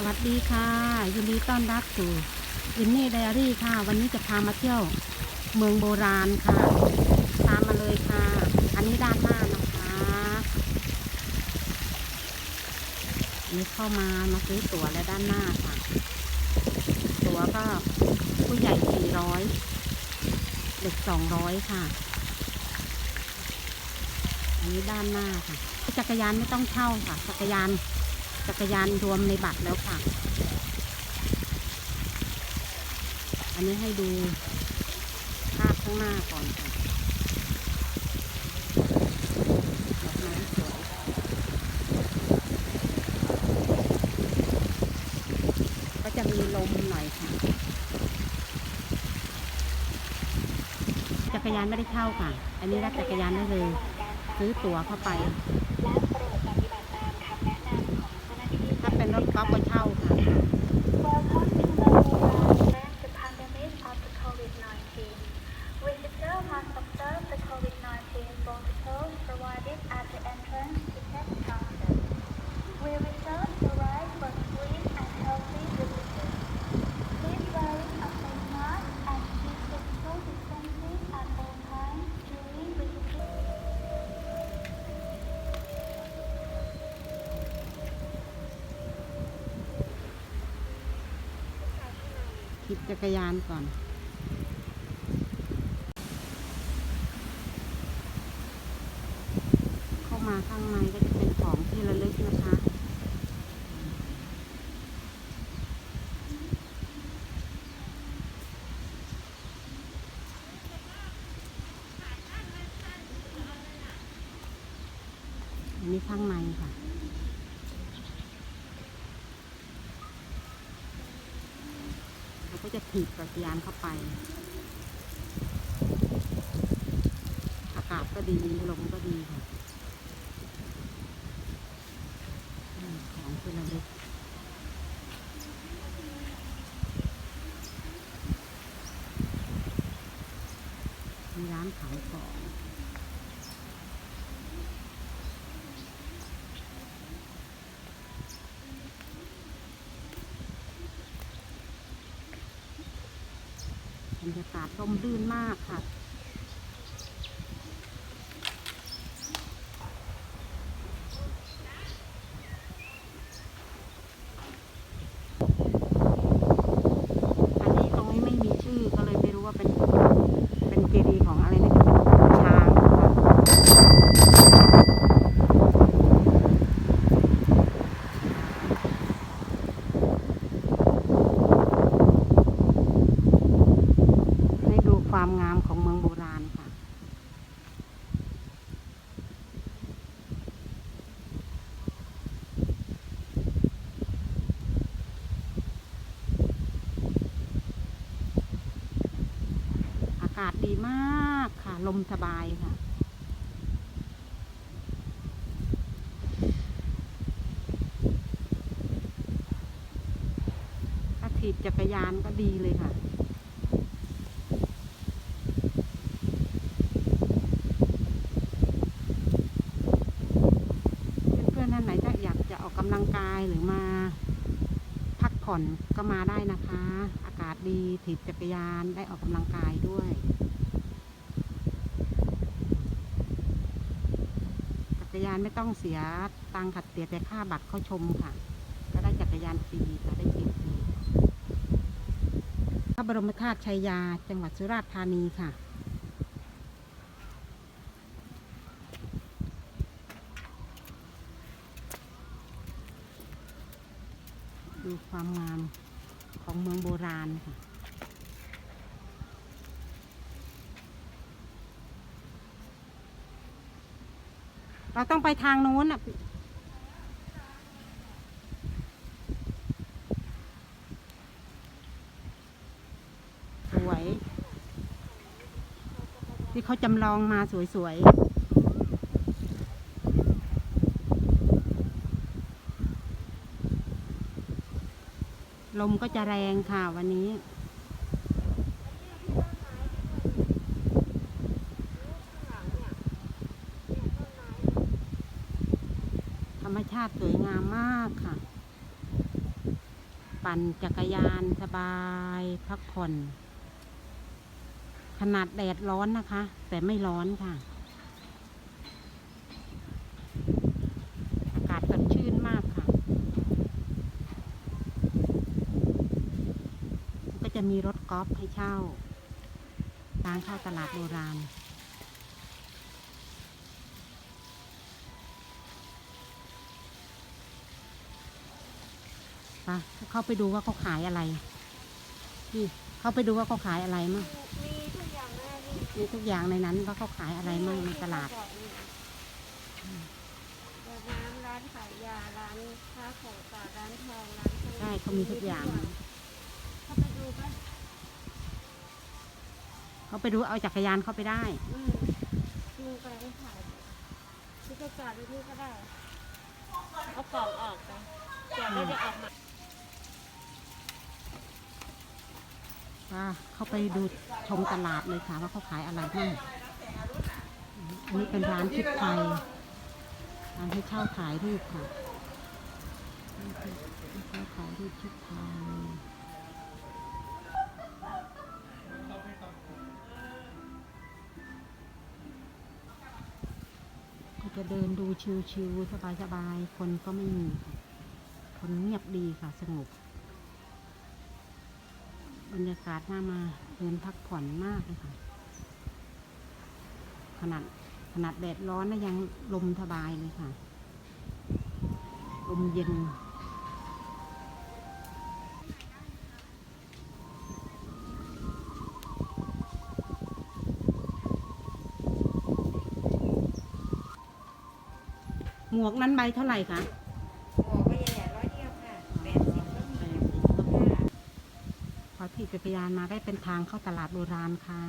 สวัสดีค่ะ ยินดีต้อนรับสู่อินนี่ไดอารี่ค่ะ วันนี้จะพามาเที่ยวเมืองโบราณค่ะ ตามมาเลยค่ะ อันนี้ด้านหน้านะคะอันนี้เข้ามามาซื้อตั๋วและด้านหน้าค่ะ ตั๋วก็ผู้ใหญ่400เด็ก200ค่ะ อันนี้ด้านหน้าค่ะ จักรยานไม่ต้องเช่าค่ะ จักรยาน จักรยานรวมในบัตรแล้วค่ะ อันนี้ให้ดูภาพข้างหน้าก่อนค่ะก็จะมีลมหน่อยค่ะ จักรยานไม่ได้เช่าค่ะ อันนี้รับจักรยานได้เลย ซื้อตั๋วเข้าไปถ้าเป็น รถกอล์ฟก็เช่าค่ะ Welcome to Melbourne. The pandemic of the COVID-19. Visitors must observe the COVID-19 protocols provided at the entrance คิดจักรยานก่อน เข้ามาข้างในก็จะเป็นของที่ระลึกนะคะอันนี้ข้างในค่ะ เรา ก็จะถีบจักรยานเข้าไป อากาศก็ดีลมก็ดีค่ะของที่ระลึกมีร้านขายของ บ รรยากาศร่มรื่นมากค่ะ อันนี้ตรงนี้ไม่มีชื่อก็เลยไม่รู้ว่าเป็น เป็นเจดีย์ของอะไรนะช้างค่ะให้ดูความงามของเมืองโบราณค่ะ อากาศดีมากค่ะ ลมสบายค่ะ ถ้าถีบจักรยานก็ดีเลยค่ะเพื่อนๆท่านไหนถ้าอยากจะออกกำลังกายหรือมา พักผ่อนก็มาได้นะคะ ดีถีบจักรยานได้ออกกำลังกายด้วย จักรยานไม่ต้องเสียตังค์ค่ะเสียแต่ค่าบัตรเข้าชมค่ะ ก็ได้จักรยานฟรีค่ะได้ฟรีฟรีพระบรมธาตุชัยยาจังหวัดสุราษฎร์ธานีค่ะ ดูความงาม ของเมืองโบราณค่ะเราต้องไปทางนู้นอะสวย ที่เขาจำลองมาสวยๆ ลมก็จะแรงค่ะวันนี้ ธรรมชาติสวยงามมากค่ะ ปั่นจักรยานสบายพักผ่อน ขนาดแดดร้อนนะคะ แต่ไม่ร้อนค่ะ อากาศสดชื่นมากค่ะ ก็ จะมีรถกอล์ฟให้เช่าทางเข้าตลาดโบราณ ไปเข้าไปดูว่าเขาขายอะไร นี่ เข้าไปดูว่าเขาขายอะไรมั่งมีทุกอย่างแม่มีมีทุกอย่างในนั้นว่าเขาขายอะไรมั่งในตลาดแบบน้ำร้านขายยา ร้านค้าของฝากร้านทองร้านทองใช่เขามีทุกอย่าง เข้าไปดูไหมเขาไปดูเอาจักรยานเข้าไปได้อืมลุงไปไม่ถ่ายที่จะจอดไว้นี่ก็ได้ เอากล่องออกไปจอดแล้วเดี๋ยวออกมาว่าเข้าไปดูชมตลาดเลยค่ะ ว่าเขาขายอะไรบ้างอันนี้เป็นร้านชุดไทยร้านให้เช่าถ่ายรูปค่ะให้เช่าถ่ายรูปชุดไทย จะเดินดูชิวๆสบายๆ คนก็ไม่มีค่ะคนเงียบดีค่ะ สงบบรรยากาศน่ามาเดินพักผ่อนมากเลยค่ะ ขนาดขนาดแดดร้อนนะยังลมสบายเลยค่ะ ลมเย็น มวกนั้นใบเท่าไหร่คะหัวก็ใหญ่ๆร้อยเดียวค่ะแปดสิบก็มีค่ะพอที่จักรยานมาได้เป็นทางเข้าตลาดโบราณค่ะ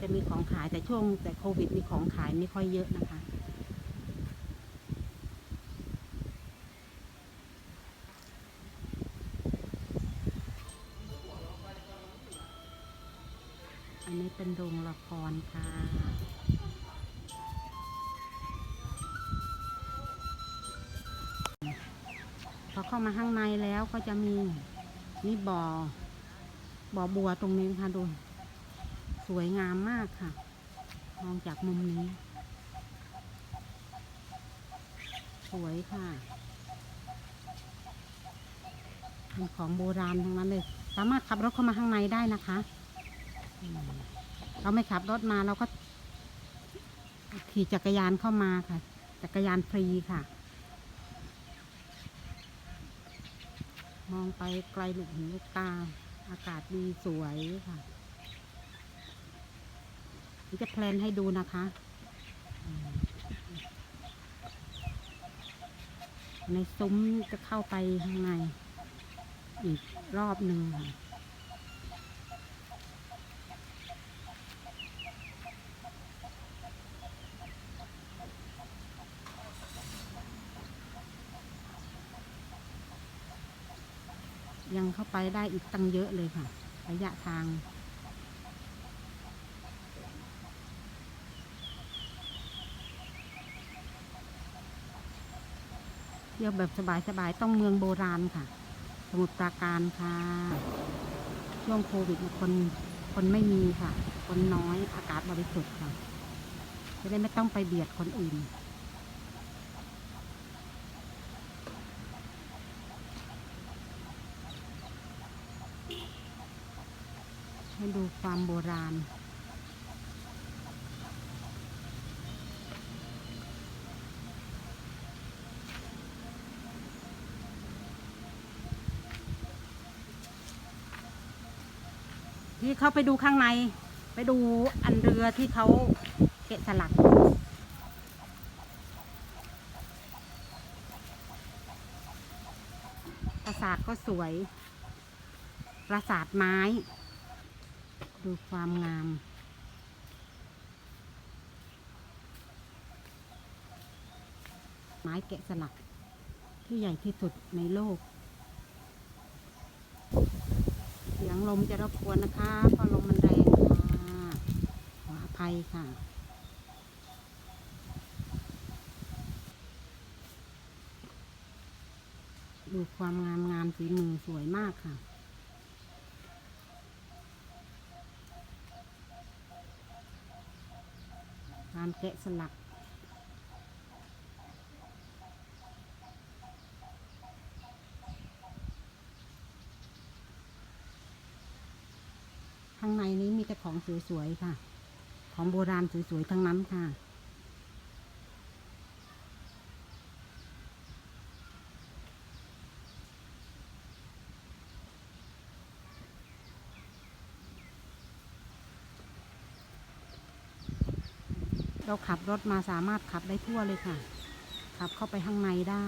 จะมีของขายแต่ช่วงแต่โควิดมีของขายไม่ค่อยเยอะนะคะ อเข้ามาข้างในแล้วก็จะมีนี่บ่อ บ่อบัวตรงนี้ค่ะดู สวยงามมากค่ะ มองจากมุมนี้ สวยค่ะเป็นของโบราณทั้งนั้นเลย สามารถขับรถเข้ามาข้างในได้นะคะ เราไม่ขับรถมาเราก็ขี่จักรยานเข้ามาค่ะ จักรยานฟรีค่ะ มองไปไกลลูกหูลูกตา อากาศดีสวยค่ะนี่จะแพลนให้ดูนะคะ ในซุ้มจะเข้าไปข้างใน อีกรอบหนึ่งค่ะ ยังเข้าไปได้อีกตั้งเยอะเลยค่ะ ระยะทางเที่ยวแบบสบายๆต้องเมืองโบราณค่ะ สมุทรปราการค่ะ ช่วงโควิดคนคนไม่มีค่ะ คนน้อยอากาศบริสุทธิ์ค่ะ จะได้ไม่ต้องไปเบียดคนอื่น ดูความโบราณ ที่เขาไปดูข้างใน ไปดูอันเรือที่เขาเกะสลักปราสาทก็สวย ปราสาทไม้ ดูความงาม ไม้แกะสลัก ที่ใหญ่ที่สุดในโลก เสียงลมจะรบกวนนะคะเพราะลมมันแรงค่ะขออภัยค่ะดูความงามงามฝีมือสวยมากค่ะ แกะสลัก ข้างในนี้มีแต่ของสวยๆค่ะ ของโบราณสวยๆทั้งนั้นค่ะ เราขับรถมาสามารถขับได้ทั่วเลยค่ะ ขับเข้าไปข้างในได้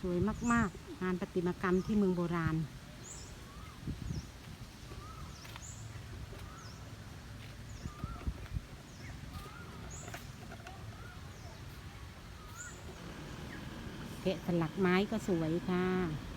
สวยมาก ๆ งานประติมากรรมที่เมืองโบราณ แกะสลักไม้ก็สวยค่ะ